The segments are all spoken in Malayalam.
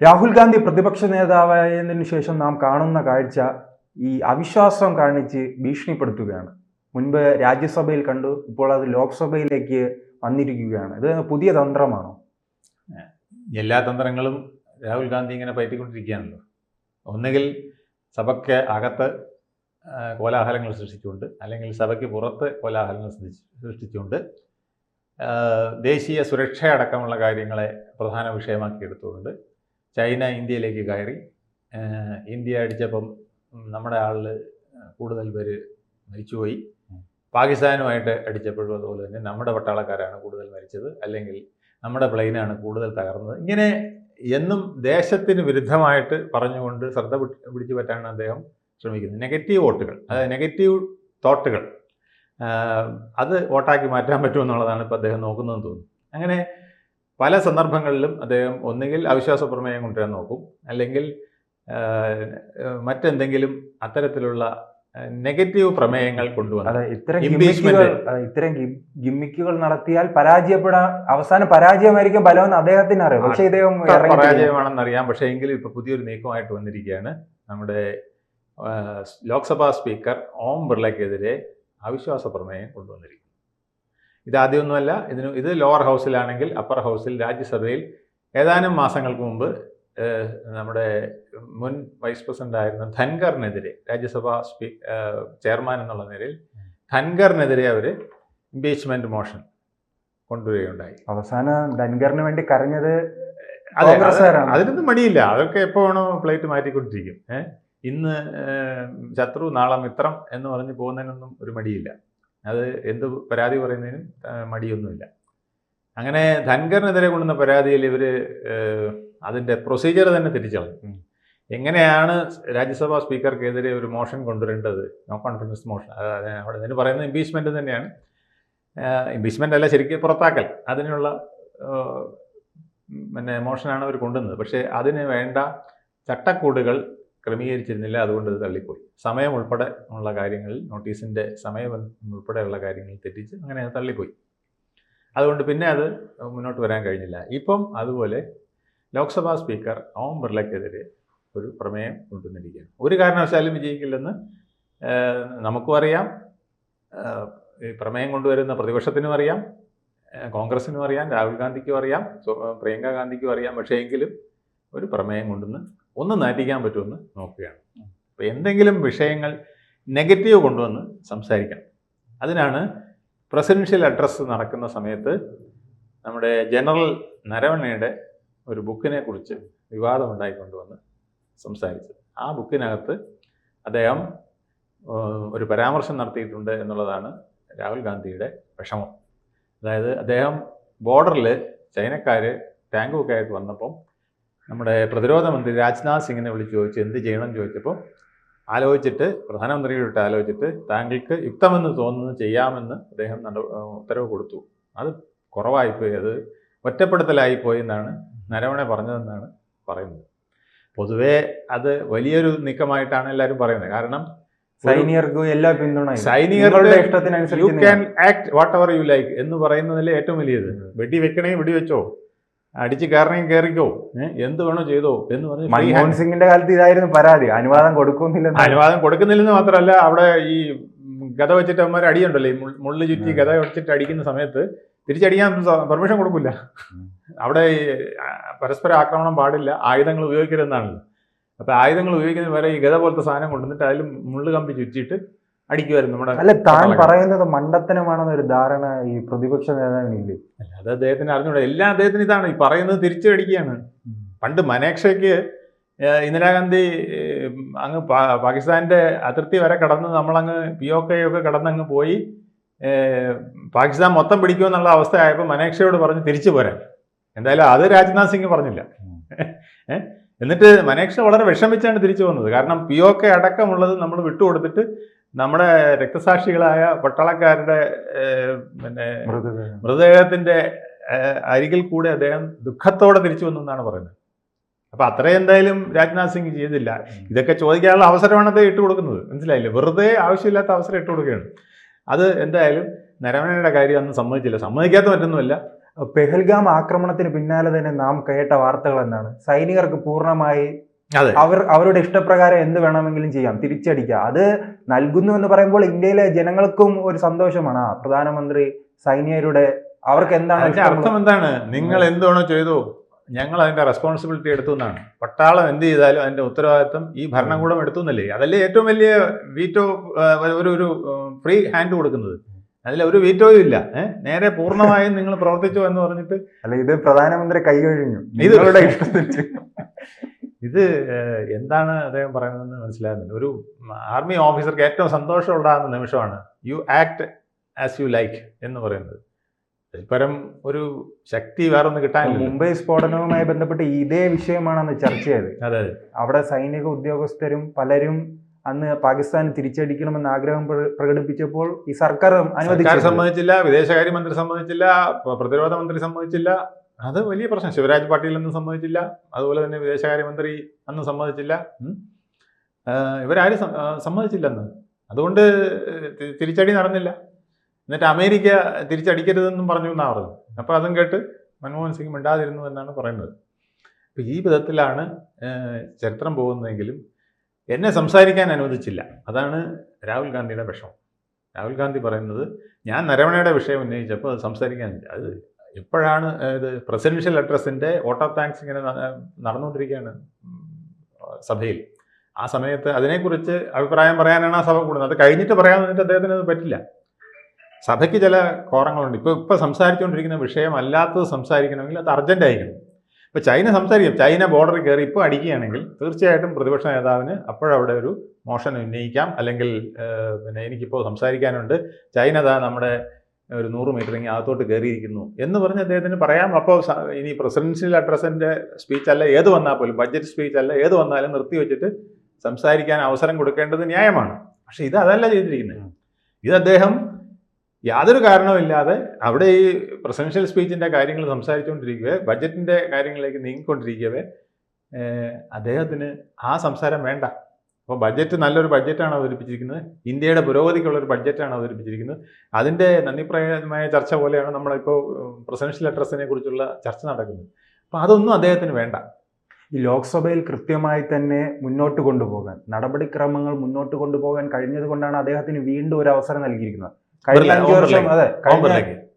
രാഹുൽ ഗാന്ധി പ്രതിപക്ഷ നേതാവായതിനു ശേഷം നാം കാണുന്ന കാഴ്ച ഈ അവിശ്വാസം കാണിച്ച് ഭീഷണിപ്പെടുത്തുകയാണ്. മുൻപ് രാജ്യസഭയിൽ കണ്ടു ഇപ്പോൾ അത് ലോക്സഭയിലേക്ക് വന്നിരിക്കുകയാണ്. ഇത് പുതിയ തന്ത്രമാണോ? എല്ലാ തന്ത്രങ്ങളും രാഹുൽ ഗാന്ധി ഇങ്ങനെ പയറ്റിക്കൊണ്ടിരിക്കുകയാണല്ലോ. ഒന്നുകിൽ സഭയ്ക്ക് അകത്ത് കോലാഹലങ്ങൾ സൃഷ്ടിച്ചുകൊണ്ട് അല്ലെങ്കിൽ സഭയ്ക്ക് പുറത്ത് കോലാഹലങ്ങൾ സൃഷ്ടിച്ചുകൊണ്ട് ദേശീയ സുരക്ഷയടക്കമുള്ള കാര്യങ്ങളെ പ്രധാന വിഷയമാക്കി എടുത്തുകൊണ്ട് ചൈന ഇന്ത്യയിലേക്ക് കയറി. ഇന്ത്യ അടിച്ചപ്പം നമ്മുടെ ആളിൽ കൂടുതൽ പേര് മരിച്ചുപോയി. പാകിസ്ഥാനുമായിട്ട് അടിച്ചപ്പോഴും അതുപോലെ തന്നെ നമ്മുടെ പട്ടാളക്കാരാണ് കൂടുതൽ മരിച്ചത്. അല്ലെങ്കിൽ നമ്മുടെ പ്ലെയിനാണ് കൂടുതൽ തകർന്നത്. ഇങ്ങനെ എന്നും ദേശത്തിന് വിരുദ്ധമായിട്ട് പറഞ്ഞുകൊണ്ട് ശ്രദ്ധ പിടിച്ചു പറ്റാനാണ് അദ്ദേഹം ശ്രമിക്കുന്നത്. നെഗറ്റീവ് വോട്ടുകൾ അതായത് നെഗറ്റീവ് തോട്ടുകൾ അത് വോട്ടാക്കി മാറ്റാൻ പറ്റുമെന്നുള്ളതാണ് ഇപ്പോൾ അദ്ദേഹം നോക്കുന്നതെന്ന് തോന്നുന്നു. അങ്ങനെ പല സന്ദർഭങ്ങളിലും അദ്ദേഹം ഒന്നുകിൽ അവിശ്വാസ പ്രമേയം കൊണ്ടുവരാൻ നോക്കും അല്ലെങ്കിൽ മറ്റെന്തെങ്കിലും അത്തരത്തിലുള്ള നെഗറ്റീവ് പ്രമേയങ്ങൾ കൊണ്ടുവന്നു. ഇത്തരം. ഗിമ്മിക്കുകൾ ഇത്തരം ഗിമ്മിക്കുകൾ നടത്തിയാൽ പരാജയപ്പെടാൻ അവസാനം പരാജയമായിരിക്കും ഫലമെന്ന് അദ്ദേഹത്തിന് അറിയാം. പക്ഷേ ഇദ്ദേഹം പരാജയമാണെന്ന് അറിയാം. പക്ഷേ എങ്കിലും ഇപ്പൊ പുതിയൊരു നീക്കമായിട്ട് വന്നിരിക്കുകയാണ്. നമ്മുടെ ലോക്സഭാ സ്പീക്കർ ഓം ബിർളയ്ക്കെതിരെ അവിശ്വാസ പ്രമേയം കൊണ്ടുവന്നിരിക്കുന്നു. ഇതാദ്യമൊന്നുമല്ല ഇതിന് ഇത് ലോവർ ഹൗസിലാണെങ്കിൽ അപ്പർ ഹൗസിൽ രാജ്യസഭയിൽ ഏതാനും മാസങ്ങൾക്ക് മുമ്പ് നമ്മുടെ മുൻ വൈസ് പ്രസിഡന്റ് ആയിരുന്ന ധൻഖറിനെതിരെ രാജ്യസഭാ സ്പീ ചെയർമാൻ എന്നുള്ള നിലയിൽ ധൻഖറിനെതിരെ അവർ ഇംപീച്ച്മെന്റ് മോഷൻ കൊണ്ടുവരികയുണ്ടായി. അവസാനം ധൻഖറിന് വേണ്ടി കരഞ്ഞത് അതെ അതിനൊന്നും മടിയില്ല. അതൊക്കെ എപ്പോ വേണോ പ്ലേറ്റ് മാറ്റിക്കൊണ്ടിരിക്കും. ഏഹ് ഇന്ന് ശത്രു നാളെ മിത്രം എന്ന് പറഞ്ഞ് പോകുന്നതിനൊന്നും ഒരു മടിയില്ല. അത് എന്ത് പരാതി പറയുന്നതിനും മടിയൊന്നുമില്ല. അങ്ങനെ ധൻഖറിനെതിരെ കൊണ്ടുവന്ന പരാതിയിൽ ഇവർ അതിന്റെ പ്രൊസീജിയർ തന്നെ തിരിച്ചളഞ്ഞു എങ്ങനെയാണ് രാജ്യസഭാ സ്പീക്കർക്കെതിരെ ഒരു മോഷൻ കൊണ്ടുവരേണ്ടത്? No confidence motion. അവിടെ ഇതിന് പറയുന്നത് ഇംപീച്ച്മെന്റ് തന്നെയാണ്. ഇംപീച്ച്മെന്റ് അല്ല ശരിക്കും പുറത്താക്കൽ. അതിനുള്ള പിന്നെ മോഷനാണ് അവർ കൊണ്ടുവന്നത്. പക്ഷേ അതിന് വേണ്ട ചട്ടക്കൂടുകൾ ക്രമീകരിച്ചിരുന്നില്ല അതുകൊണ്ട് ഇത് തള്ളിപ്പോയി. സമയം ഉൾപ്പെടെ ഉള്ള കാര്യങ്ങളിൽ നോട്ടീസിന്റെ സമയം ഉൾപ്പെടെയുള്ള കാര്യങ്ങൾ തെറ്റിച്ച് അങ്ങനെ അത് തള്ളിപ്പോയി. അതുകൊണ്ട് പിന്നെ അത് മുന്നോട്ട് വരാൻ കഴിഞ്ഞില്ല. ഇപ്പം അതുപോലെ ലോക്സഭാ സ്പീക്കർ ഓം ബിർളയ്ക്കെതിരെ ഒരു പ്രമേയം കൊണ്ടുവന്നിരിക്കുകയാണ്. ഒരു കാരണവശാലും വിജയിക്കില്ലെന്ന് നമുക്കും അറിയാം. ഈ പ്രമേയം കൊണ്ടുവരുന്ന പ്രതിപക്ഷത്തിനും അറിയാം. കോൺഗ്രസിനും അറിയാം. രാഹുൽ ഗാന്ധിക്കും അറിയാം. പ്രിയങ്ക ഗാന്ധിക്കും അറിയാം. പക്ഷേ എങ്കിലും ഒരു പ്രമേയം കൊണ്ടുവന്ന് ഒന്ന് നാറ്റിക്കാൻ പറ്റുമെന്ന് നോക്കുകയാണ്. അപ്പോൾ എന്തെങ്കിലും വിഷയങ്ങൾ നെഗറ്റീവ് കൊണ്ടുവന്ന് സംസാരിക്കണം. അതിനാണ് പ്രസിഡൻഷ്യൽ അഡ്രസ്സ് നടക്കുന്ന സമയത്ത് നമ്മുടെ ജനറൽ നരവണയുടെ ഒരു ബുക്കിനെ കുറിച്ച് വിവാദമുണ്ടായി കൊണ്ടുവന്ന് സംസാരിച്ചത്. ആ ബുക്കിനകത്ത് അദ്ദേഹം ഒരു പരാമർശം നടത്തിയിട്ടുണ്ട് എന്നുള്ളതാണ് രാഹുൽ ഗാന്ധിയുടെ വിഷമം. അതായത് അദ്ദേഹം ബോർഡറിൽ ചൈനക്കാർ ടാങ്കൊക്കെ ആയിട്ട് വന്നപ്പം നമ്മുടെ പ്രതിരോധ മന്ത്രി രാജ്നാഥ് സിംഗിനെ വിളിച്ച് ചോദിച്ചു എന്ത് ചെയ്യണം ചോദിച്ചപ്പോൾ ആലോചിച്ചിട്ട് പ്രധാനമന്ത്രിയോട്ട് ആലോചിച്ചിട്ട് താങ്കൾക്ക് യുക്തമെന്ന് തോന്നുന്നത് ചെയ്യാമെന്ന് അദ്ദേഹം നട ഉത്തരവ് കൊടുത്തു. അത് കുറവായിപ്പോയി. അത് ഒറ്റപ്പെടുത്തലായിപ്പോയി എന്നാണ് നരവണെ പറഞ്ഞതെന്നാണ് പറയുന്നത്. പൊതുവേ അത് വലിയൊരു നീക്കമായിട്ടാണ് എല്ലാവരും പറയുന്നത്. കാരണം സൈനികർക്കും എല്ലാ പിന്തുണ സൈനികരുടെ ഇഷ്ടത്തിനനുസരിച്ച് you can act whatever you like എന്ന് പറയുന്നതിലെ ഏറ്റവും വലിയത്. വെടി വെക്കണേ വെടി വെച്ചോ അടിച്ച് കയറണമെങ്കിൽ കയറിക്കോ എന്ത് വേണോ ചെയ്തോ എന്ന് പറഞ്ഞു. മൻമോഹൻ സിംഗിന്റെ കാലത്ത് ഇതായിരുന്നു പരാതി അനുവാദം കൊടുക്കുന്നില്ല അനുവാദം കൊടുക്കുന്നില്ലെന്ന് മാത്രമല്ല അവിടെ ഈ ഗത വെച്ചിട്ട് അവന്മാർ അടിയുണ്ടല്ലോ ഈ മുള്ളു ചുറ്റി. ഗത വെച്ചിട്ട് അടിക്കുന്ന സമയത്ത് തിരിച്ചടിക്കാൻ പെർമിഷൻ കൊടുക്കില്ല. അവിടെ പരസ്പര ആക്രമണം പാടില്ല ആയുധങ്ങൾ ഉപയോഗിക്കരുതെന്നാണല്ലോ അപ്പൊ ആയുധങ്ങൾ ഉപയോഗിക്കുന്നതിന് വരെ ഈ ഗത പോലത്തെ സാധനം കൊണ്ടുവന്നിട്ട് അതിൽ മുള്ളു കമ്പി ചുറ്റിയിട്ട് അടിക്കുമായിരുന്നു നമ്മുടെ അല്ല താൻ പറയുന്നത് മണ്ടത്തനമാണെന്ന് ഒരു ധാരണ ഈ പ്രതിപക്ഷ നേതാവിനില്ലേ? അല്ല, അത് അദ്ദേഹത്തിന് അറിഞ്ഞൂടെ. എല്ലാം അദ്ദേഹത്തിന് ഇതാണ്. ഈ പറയുന്നത് തിരിച്ചു അടിക്കുകയാണ് പണ്ട് മനേക്ഷയ്ക്ക് ഇന്ദിരാഗാന്ധി അങ്ങ് പാകിസ്ഥാന്റെ അതിർത്തി വരെ കടന്ന് നമ്മളങ്ങ് പി ഒ കെ ഒക്കെ കടന്നങ്ങ് പോയി പാകിസ്ഥാൻ മൊത്തം പിടിക്കുമെന്നുള്ള അവസ്ഥയായപ്പോൾ മനേക്ഷയോട് പറഞ്ഞ് തിരിച്ചു പോരാൻ എന്തായാലും അത് രാജ്നാഥ് സിംഗ് പറഞ്ഞില്ല. എന്നിട്ട് മനേക്ഷ വളരെ വിഷമിച്ചാണ് തിരിച്ചു വന്നത് കാരണം പി ഒ കെ അടക്കമുള്ളത് നമ്മൾ വിട്ടുകൊടുത്തിട്ട് നമ്മുടെ രക്തസാക്ഷികളായ പട്ടാളക്കാരുടെ പിന്നെ മൃതദേഹം. മൃതദേഹത്തിന്റെ അരികിൽ കൂടെ അദ്ദേഹം ദുഃഖത്തോടെ തിരിച്ചു വന്നു എന്നാണ് പറയുന്നത്. അപ്പൊ അത്രയും എന്തായാലും രാജ്നാഥ് സിംഗ് ചെയ്തില്ല. ഇതൊക്കെ ചോദിക്കാനുള്ള അവസരമാണ് അദ്ദേഹം ഇട്ട് കൊടുക്കുന്നത്. മനസ്സിലായില്ലേ? വെറുതെ ആവശ്യമില്ലാത്ത അവസരം ഇട്ട് കൊടുക്കുകയാണ്. അത് എന്തായാലും നരവണയുടെ കാര്യം അന്ന് സമ്മതിച്ചില്ല. സമ്മതിക്കാത്ത മറ്റൊന്നുമല്ല. പെഹൽഗാം ആക്രമണത്തിന് പിന്നാലെ തന്നെ നാം കേട്ട വാർത്തകൾ എന്താണ്? സൈനികർക്ക് പൂർണമായി അവർ അവരുടെ ഇഷ്ടപ്രകാരം എന്ത് വേണമെങ്കിലും ചെയ്യാം തിരിച്ചടിക്കുക. അത് നൽകുന്നു എന്ന് പറയുമ്പോൾ ഇന്ത്യയിലെ ജനങ്ങൾക്കും ഒരു സന്തോഷമാണ്. പ്രധാനമന്ത്രി സൈനികരുടെ അവർക്ക് എന്താണ് അർത്ഥം എന്താണ്? നിങ്ങൾ എന്താണോ ചെയ്തു ഞങ്ങൾ അതിന്റെ റെസ്പോൺസിബിലിറ്റി എടുത്തു എന്നാണ്. പട്ടാളം എന്ത് ചെയ്താലും അതിന്റെ ഉത്തരവാദിത്വം ഈ ഭരണകൂടം എടുത്തു എന്നല്ലേ? അതല്ലേ ഏറ്റവും വലിയ വീറ്റോ ഒരു ഒരു ഫ്രീ ഹാൻഡ് കൊടുക്കുന്നത്. അതിൽ ഒരു വീറ്റോയും ഇല്ല. നേരെ പൂർണമായും നിങ്ങൾ പ്രവർത്തിച്ചു എന്ന് പറഞ്ഞിട്ട് അല്ല ഇത് പ്രധാനമന്ത്രി കൈ കഴിഞ്ഞു. ഇത് നിങ്ങളുടെ ഇഷ്ടത്തിന്. ചെയ്യും. ഇത് എന്താണ് അദ്ദേഹം പറയുന്നതെന്ന് മനസ്സിലാകുന്നില്ല. ഒരു ആർമി ഓഫീസർക്ക് ഏറ്റവും സന്തോഷമുണ്ടാകുന്ന നിമിഷമാണ് you act as you like എന്ന് പറയുന്നത്. പരം ഒരു ശക്തി വേറൊന്നും കിട്ടാൻ മുംബൈ സ്ഫോടനവുമായി ബന്ധപ്പെട്ട് ഇതേ വിഷയമാണ് അന്ന് ചർച്ച ചെയ്തത്. അതെ അവിടെ സൈനിക ഉദ്യോഗസ്ഥരും പലരും അന്ന് പാകിസ്ഥാൻ തിരിച്ചടിക്കണമെന്ന് ആഗ്രഹം പ്ര- പ്രകടിപ്പിച്ചപ്പോൾ ഈ സർക്കാർ അനുവദിച്ചില്ല അനുവദിച്ചു സമ്മതിച്ചില്ല വിദേശകാര്യമന്ത്രി സമ്മതിച്ചില്ല പ്രതിരോധ മന്ത്രി സമ്മതിച്ചില്ല അത് വലിയ പ്രശ്നം. ശിവരാജ് പാട്ടീൽ ഒന്നും സമ്മതിച്ചില്ല. അതുപോലെ തന്നെ വിദേശകാര്യമന്ത്രി അന്ന് സമ്മതിച്ചില്ല. ഇവരാരും സമ്മതിച്ചില്ലെന്ന്. അതുകൊണ്ട് തിരിച്ചടി നടന്നില്ല. എന്നിട്ട് അമേരിക്ക തിരിച്ചടിക്കരുതെന്നും പറഞ്ഞു എന്നാണ് പറഞ്ഞത്. അപ്പോൾ അതും കേട്ട് മൻമോഹൻ സിംഗ് മിണ്ടാതിരുന്നു എന്നാണ് പറയുന്നത്. അപ്പോൾ ഈ വിധത്തിലാണ് ചരിത്രം പോകുന്നതെങ്കിലും എന്നെ സംസാരിക്കാൻ അനുവദിച്ചില്ല. അതാണ് രാഹുൽ ഗാന്ധിയുടെ വിഷമം. രാഹുൽ ഗാന്ധി പറയുന്നത് ഞാൻ നരവണയുടെ വിഷയം ഉന്നയിച്ചപ്പോൾ അത് സംസാരിക്കാനില്ല. അത് എപ്പോഴാണ് ഇത് പ്രസിഡൻഷ്യൽ അഡ്രസ്സിന്റെ വോട്ട് ഓഫ് താങ്ക്സ് ഇങ്ങനെ നടന്നുകൊണ്ടിരിക്കുകയാണ് സഭയിൽ. ആ സമയത്ത് അതിനെക്കുറിച്ച് അഭിപ്രായം പറയാനാണ് ആ സഭ കൂടുന്നത്. അത് കഴിഞ്ഞിട്ട് പറയാൻ വന്നിട്ട് അദ്ദേഹത്തിന് അത് പറ്റില്ല. സഭയ്ക്ക് ചില കോറങ്ങളുണ്ട്. ഇപ്പോൾ ഇപ്പോൾ സംസാരിച്ചുകൊണ്ടിരിക്കുന്ന വിഷയമല്ലാത്തത് സംസാരിക്കണമെങ്കിൽ അത് അർജന്റ് ആയിരിക്കണം. ഇപ്പോൾ ചൈന സംസാരിക്കും. ചൈന ബോർഡറിൽ കയറി ഇപ്പോൾ അടിക്കുകയാണെങ്കിൽ തീർച്ചയായിട്ടും പ്രതിപക്ഷ നേതാവിന് അപ്പോഴവിടെ ഒരു മോഷൻ ഉന്നയിക്കാം. അല്ലെങ്കിൽ പിന്നെ എനിക്കിപ്പോൾ സംസാരിക്കാനുണ്ട്. ചൈന നമ്മുടെ ഒരു നൂറ് മീറ്റർ ഇങ്ങനെ അകത്തോട്ട് കയറിയിരിക്കുന്നു എന്ന് പറഞ്ഞ് അദ്ദേഹത്തിന് പറയാം. അപ്പോൾ ഇനി പ്രസിഡൻഷ്യൽ അഡ്രസ്സിന്റെ സ്പീച്ച് അല്ല ഏത് വന്നാൽ പോലും ബഡ്ജറ്റ് സ്പീച്ച് അല്ല ഏത് വന്നാലും നിർത്തി വെച്ചിട്ട് സംസാരിക്കാൻ അവസരം കൊടുക്കേണ്ടത് ന്യായമാണ്. പക്ഷേ ഇത് അതല്ല ചെയ്തിരിക്കുന്നത്. ഇത് അദ്ദേഹം യാതൊരു കാരണവുമില്ലാതെ അവിടെ ഈ പ്രസിഡൻഷ്യൽ സ്പീച്ചിന്റെ കാര്യങ്ങൾ സംസാരിച്ചുകൊണ്ടിരിക്കവേ ബഡ്ജറ്റിന്റെ കാര്യങ്ങളിലേക്ക് നീങ്ങിക്കൊണ്ടിരിക്കവേ അദ്ദേഹത്തിന് ആ സംസാരം വേണ്ട. അപ്പോൾ ബഡ്ജറ്റ് നല്ലൊരു ബഡ്ജറ്റാണ് അവതരിപ്പിച്ചിരിക്കുന്നത്. ഇന്ത്യയുടെ പുരോഗതിക്കുള്ള ഒരു ബഡ്ജറ്റാണ് അവതരിപ്പിച്ചിരിക്കുന്നത്. അതിന്റെ നന്ദിപ്രയമായ ചർച്ച പോലെയാണ് നമ്മളിപ്പോൾ പ്രസിഡൻഷ്യൽ അഡ്രസ്സിനെ കുറിച്ചുള്ള ചർച്ച നടക്കുന്നത്. അപ്പോൾ അതൊന്നും അദ്ദേഹത്തിന് വേണ്ട. ഈ ലോക്സഭയിൽ കൃത്യമായി തന്നെ മുന്നോട്ട് കൊണ്ടുപോകാൻ നടപടിക്രമങ്ങൾ മുന്നോട്ട് കൊണ്ടുപോകാൻ കഴിഞ്ഞത് കൊണ്ടാണ് അദ്ദേഹത്തിന് വീണ്ടും ഒരു അവസരം നൽകിയിരിക്കുന്നത്. കഴിഞ്ഞ അഞ്ചു വർഷം അതെ കഴിഞ്ഞ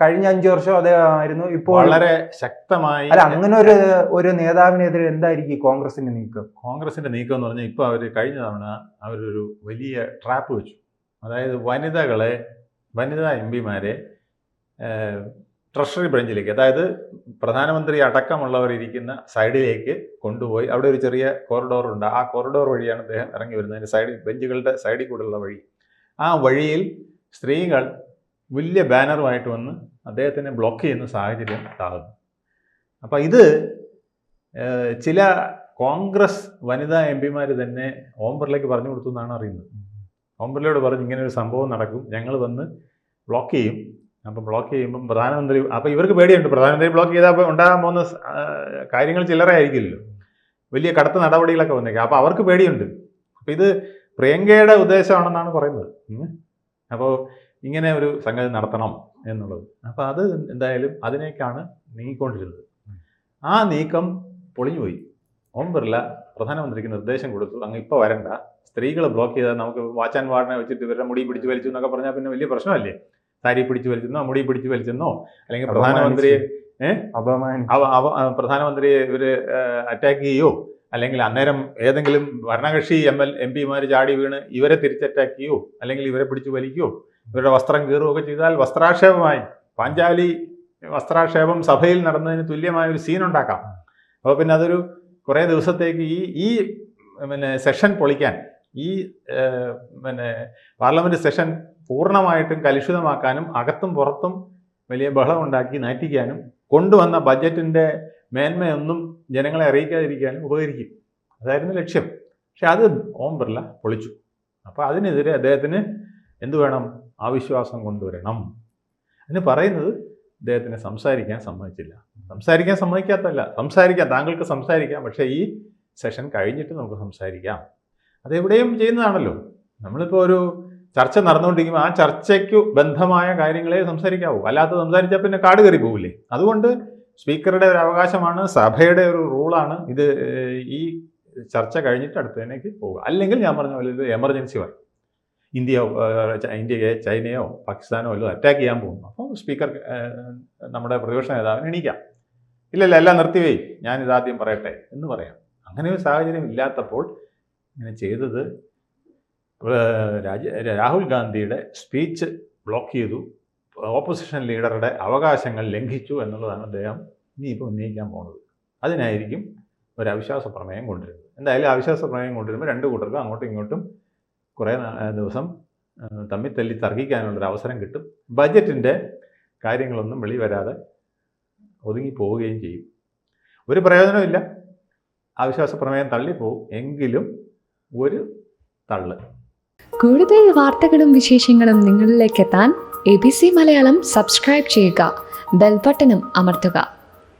കഴിഞ്ഞ അഞ്ചു വർഷം അദ്ദേഹമായിരുന്നു ഇപ്പോൾ വളരെ ശക്തമായി അല്ല അങ്ങനെ ഒരു ഒരു നേതാവിനെതിരെ എന്തായിരിക്കും കോൺഗ്രസിന്റെ നീക്കം? കോൺഗ്രസിന്റെ നീക്കം എന്ന് പറഞ്ഞാൽ ഇപ്പോൾ അവർ കഴിഞ്ഞ തവണ അവരൊരു വലിയ ട്രാപ്പ് വെച്ചു. അതായത് വനിതകളെ വനിതാ എം പിമാരെ ട്രഷറി ബ്രാഞ്ചിലേക്ക് അതായത് പ്രധാനമന്ത്രി അടക്കമുള്ളവർ ഇരിക്കുന്ന സൈഡിലേക്ക് കൊണ്ടുപോയി. അവിടെ ഒരു ചെറിയ കോറിഡോർ ഉണ്ട്. ആ കോറിഡോർ വഴിയാണ് അദ്ദേഹം ഇറങ്ങി വരുന്നത്. സൈഡിൽ ബെഞ്ചുകളുടെ സൈഡിൽ കൂടെയുള്ള വഴി. ആ വഴിയിൽ സ്ത്രീകൾ വലിയ ബാനറുമായിട്ട് വന്ന് അദ്ദേഹത്തിനെ ബ്ലോക്ക് ചെയ്യുന്ന സാഹചര്യം ഉണ്ടാകുന്നു. അപ്പോൾ ഇത് ചില കോൺഗ്രസ് വനിതാ എം പിമാർ തന്നെ ഓം ബിർളയ്ക്ക് പറഞ്ഞു കൊടുത്തു എന്നാണ് അറിയുന്നത്. ഓം ബിർളയോട് പറഞ്ഞു ഇങ്ങനെ ഒരു സംഭവം നടക്കും ഞങ്ങൾ വന്ന് ബ്ലോക്ക് ചെയ്യും. അപ്പം ബ്ലോക്ക് ചെയ്യുമ്പം പ്രധാനമന്ത്രി അപ്പോൾ ഇവർക്ക് പേടിയുണ്ട് പ്രധാനമന്ത്രി ബ്ലോക്ക് ചെയ്താൽ ഉണ്ടാകാൻ പോകുന്ന കാര്യങ്ങൾ ചില്ലറയായിരിക്കില്ലല്ലോ വലിയ കടുത്ത നടപടികളൊക്കെ വന്നേക്കാം. അപ്പോൾ അവർക്ക് പേടിയുണ്ട്. അപ്പോൾ ഇത് പ്രിയങ്കയുടെ ഉദ്ദേശമാണെന്നാണ് പറയുന്നത്. അപ്പോൾ ഇങ്ങനെ ഒരു സംഗതി നടത്തണം എന്നുള്ളത്. അപ്പോൾ അത് എന്തായാലും അതിനേക്കാണ് നീങ്ങിക്കൊണ്ടിരുന്നത്. ആ നീക്കം പൊളിഞ്ഞുപോയി. ഓം ബിർല പ്രധാനമന്ത്രിക്ക് നിർദ്ദേശം കൊടുത്തു. അങ്ങ് ഇപ്പോൾ വരണ്ട. സ്ത്രീകളെ ബ്ലോക്ക് ചെയ്താൽ നമുക്ക് വാച്ച് ആൻഡ് വാർഡിനെ വെച്ചിട്ട് ഇവരുടെ മുടി പിടിച്ച് വലിച്ചു എന്നൊക്കെ പറഞ്ഞാൽ പിന്നെ വലിയ പ്രശ്നമല്ലേ? സാരി പിടിച്ച് വലിച്ചെന്നോ മുടി പിടിച്ച് വലിച്ചെന്നോ? അല്ലെങ്കിൽ പ്രധാനമന്ത്രിയെ പ്രധാനമന്ത്രിയെ ഇവർ അറ്റാക്ക് ചെയ്യോ? അല്ലെങ്കിൽ അന്നേരം ഏതെങ്കിലും ഭരണകക്ഷി എം എൽ എം പിമാർ ചാടി വീണ് ഇവരെ തിരിച്ചറ്റാക്ക് ചെയ്യോ? അല്ലെങ്കിൽ ഇവരെ പിടിച്ച് വലിക്കുകയോ ഇവരുടെ വസ്ത്രം കീറുകയൊക്കെ ചെയ്താൽ വസ്ത്രാക്ഷേപമായി. പാഞ്ചാലി വസ്ത്രാക്ഷേപം സഭയിൽ നടന്നതിന് തുല്യമായ ഒരു സീൻ ഉണ്ടാക്കാം. അപ്പോൾ പിന്നെ അതൊരു കുറേ ദിവസത്തേക്ക് ഈ ഈ പിന്നെ സെഷൻ പൊളിക്കാൻ ഈ പിന്നെ പാർലമെന്റ് സെഷൻ പൂർണമായിട്ടും കലുഷിതമാക്കാനും അകത്തും പുറത്തും വലിയ ബഹളം ഉണ്ടാക്കി നാറ്റിക്കാനും കൊണ്ടുവന്ന ബജറ്റിന്റെ മേന്മയൊന്നും ജനങ്ങളെ അറിയിക്കാതിരിക്കാനും ഉപകരിക്കും. അതായിരുന്നു ലക്ഷ്യം. പക്ഷെ അത് ഓം ബിർള പൊളിച്ചു. അപ്പോൾ അതിനെതിരെ അദ്ദേഹത്തിന് എന്ത് വേണം? അവിശ്വാസം കൊണ്ടുവരണം. എന്ന് പറയുന്നത് അദ്ദേഹത്തിന് സംസാരിക്കാൻ സമ്മതിച്ചില്ല. സംസാരിക്കാൻ സമ്മതിക്കാത്തല്ല സംസാരിക്കാം. താങ്കൾക്ക് സംസാരിക്കാം. പക്ഷേ ഈ സെഷൻ കഴിഞ്ഞിട്ട് നമുക്ക് സംസാരിക്കാം. അതെവിടെയും ചെയ്യുന്നതാണല്ലോ. നമ്മളിപ്പോൾ ഒരു ചർച്ച നടന്നുകൊണ്ടിരിക്കുമ്പോൾ ആ ചർച്ചയ്ക്ക് ബന്ധമായ കാര്യങ്ങളെ സംസാരിക്കാവൂ. അല്ലാത്ത സംസാരിച്ചാൽ പിന്നെ കാട് കയറി പോകില്ലേ അതുകൊണ്ട് സ്പീക്കറുടെ ഒരു അവകാശമാണ് സഭയുടെ ഒരു റൂളാണ് ഇത് ഈ ചർച്ച കഴിഞ്ഞിട്ട് അടുത്തതിനേക്ക് പോവുക. അല്ലെങ്കിൽ ഞാൻ പറഞ്ഞ പോലെ ഇത് എമർജൻസി വരും ഇന്ത്യയോ ഇന്ത്യയെ ചൈനയോ പാകിസ്ഥാനോ എല്ലാം അറ്റാക്ക് ചെയ്യാൻ പോകുന്നു. അപ്പോൾ സ്പീക്കർ നമ്മുടെ പ്രതിപക്ഷ നേതാവിന് എണീക്കാം. ഇല്ലല്ല എല്ലാം നിർത്തിവേ ഞാൻ ഇതാദ്യം പറയട്ടെ എന്ന് പറയാം. അങ്ങനെ ഒരു സാഹചര്യം ഇല്ലാത്തപ്പോൾ ഇങ്ങനെ ചെയ്തത് രാജ രാഹുൽ ഗാന്ധിയുടെ സ്പീച്ച് ബ്ലോക്ക് ചെയ്തു. ഓപ്പോസിഷൻ ലീഡറുടെ അവകാശങ്ങൾ ലംഘിച്ചു എന്നുള്ളതാണ് അദ്ദേഹം ഇനിയിപ്പോൾ ഉന്നയിക്കാൻ പോകുന്നത് അതിനായിരിക്കും ഒരു അവിശ്വാസ പ്രമേയം കൊണ്ടുവരുന്നത്. എന്തായാലും അവിശ്വാസ പ്രമേയം കൊണ്ടുവരുമ്പോൾ രണ്ട് കൂട്ടർക്കും അങ്ങോട്ടും ഇങ്ങോട്ടും കുറേ ദിവസം തമ്മിൽ തല്ലി തർക്കിക്കാനുള്ളൊരു അവസരം കിട്ടും. ബജറ്റിന്റെ കാര്യങ്ങളൊന്നും വെളി വരാതെ ഒതുങ്ങി പോവുകയും ചെയ്യും. ഒരു പ്രയോജനമില്ല അവിശ്വാസ പ്രമേയം തള്ളിപ്പോവും എങ്കിലും ഒരു തള്ള്. കൂടുതൽ വാർത്തകളും വിശേഷങ്ങളും നിങ്ങളിലേക്ക് എത്താൻ A B C Malayalam subscribe ചെയ്യുക. ബെൽബട്ടനും അമർത്തുക.